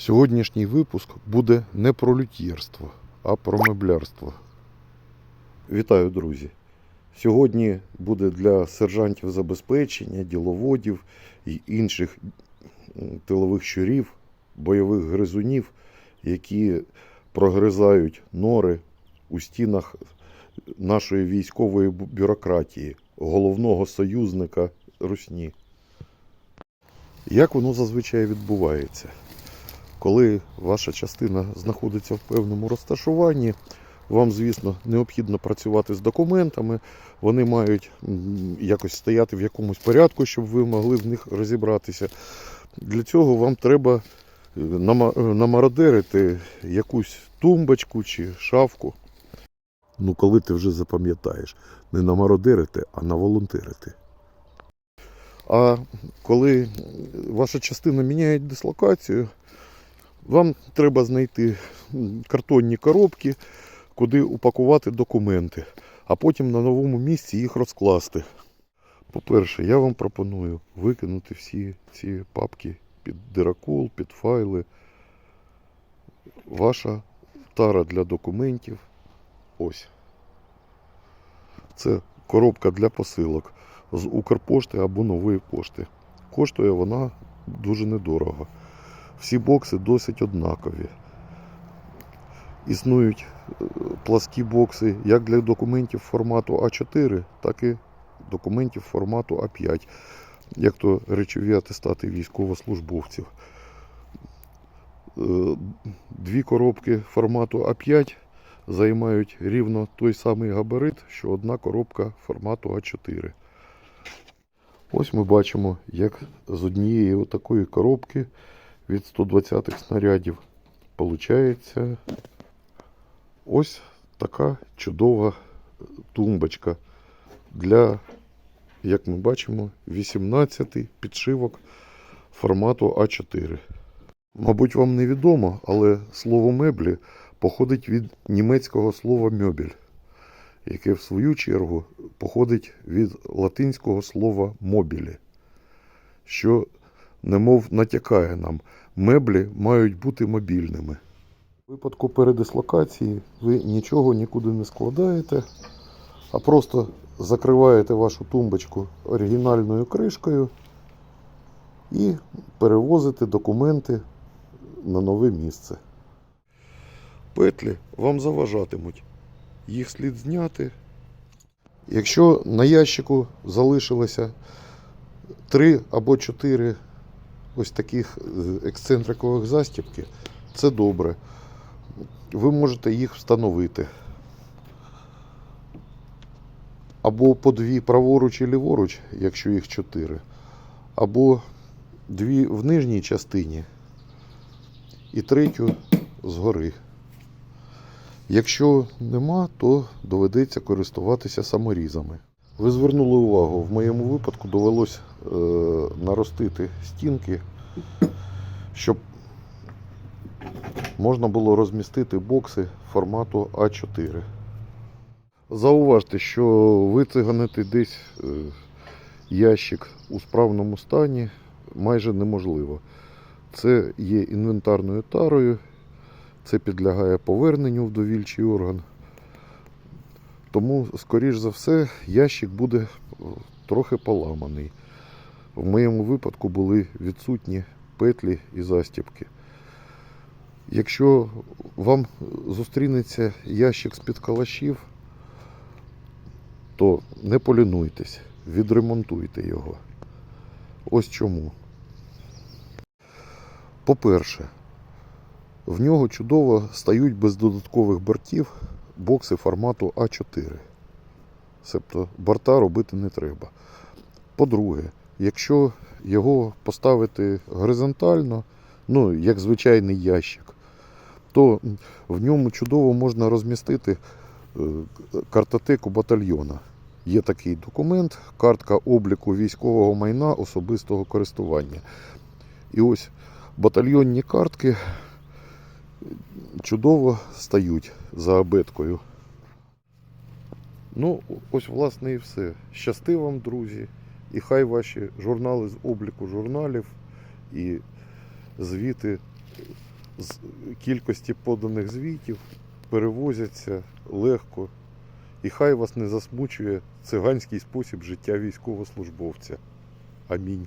Сьогоднішній випуск буде не про лютєрство, а про меблярство. Вітаю, друзі! Сьогодні буде для сержантів забезпечення, діловодів і інших тилових щурів, бойових гризунів, які прогризають нори у стінах нашої військової бюрократії, головного союзника Русні. Як воно зазвичай відбувається? Коли ваша частина знаходиться в певному розташуванні, вам, звісно, необхідно працювати з документами. Вони мають якось стояти в якомусь порядку, щоб ви могли в них розібратися. Для цього вам треба е, е, намародерити якусь тумбочку чи шафку. Ну, коли ти вже запам'ятаєш, не намародерити, а наволонтерити. А коли ваша частина міняє дислокацію, вам треба знайти картонні коробки, куди упакувати документи, а потім на новому місці їх розкласти. По-перше, я вам пропоную викинути всі ці папки під диракол, під файли. Ваша тара для документів. Ось. Це коробка для посилок з Укрпошти або нової пошти. Коштує вона дуже недорого. Всі бокси досить однакові. Існують е, пласкі бокси як для документів формату А4, так і документів формату А5, як то речові атестати військовослужбовців. Е, Дві коробки формату А5 займають рівно той самий габарит, що одна коробка формату А4. Ось ми бачимо, як з однієї отакої коробки від 120-х снарядів получається ось така чудова тумбочка для, як ми бачимо, 18 підшивок формату А4. Мабуть, вам невідомо, але слово меблі походить від німецького слова мьобель, яке в свою чергу походить від латинського слова мобілі, що немов натякає нам, меблі мають бути мобільними. У випадку передислокації ви нічого нікуди не складаєте, а просто закриваєте вашу тумбочку оригінальною кришкою і перевозите документи на нове місце. Петлі вам заважатимуть. Їх слід зняти. Якщо на ящику залишилося три або чотири ось таких е, ексцентрикових застібки, це добре. Ви можете їх встановити. Або по дві праворуч і ліворуч, якщо їх чотири, або дві в нижній частині і третю згори. Якщо нема, то доведеться користуватися саморізами. Ви звернули увагу, в моєму випадку довелось е, наростити стінки, щоб можна було розмістити бокси формату А4. Зауважте, що вициганити десь е, ящик у справному стані майже неможливо. Це є інвентарною тарою, це підлягає поверненню в довільчий орган. Тому, скоріш за все, ящик буде е, трохи поламаний. В моєму випадку були відсутні петлі і застібки. Якщо вам зустрінеться ящик з-під калашів, то не полінуйтесь, відремонтуйте його. Ось чому. По-перше, в нього чудово стають без додаткових бортів бокси формату А4. Себто борта робити не треба. По-друге, якщо його поставити горизонтально, ну, як звичайний ящик, то в ньому чудово можна розмістити е, картотеку батальйона. Є такий документ, картка обліку військового майна особистого користування. І ось батальйонні картки чудово стають за абеткою. Ну, ось, власне, і все. Щасти вам, друзі, і хай ваші журнали з обліку журналів і звіти з кількості поданих звітів перевозяться легко. І хай вас не засмучує циганський спосіб життя військовослужбовця. Амінь.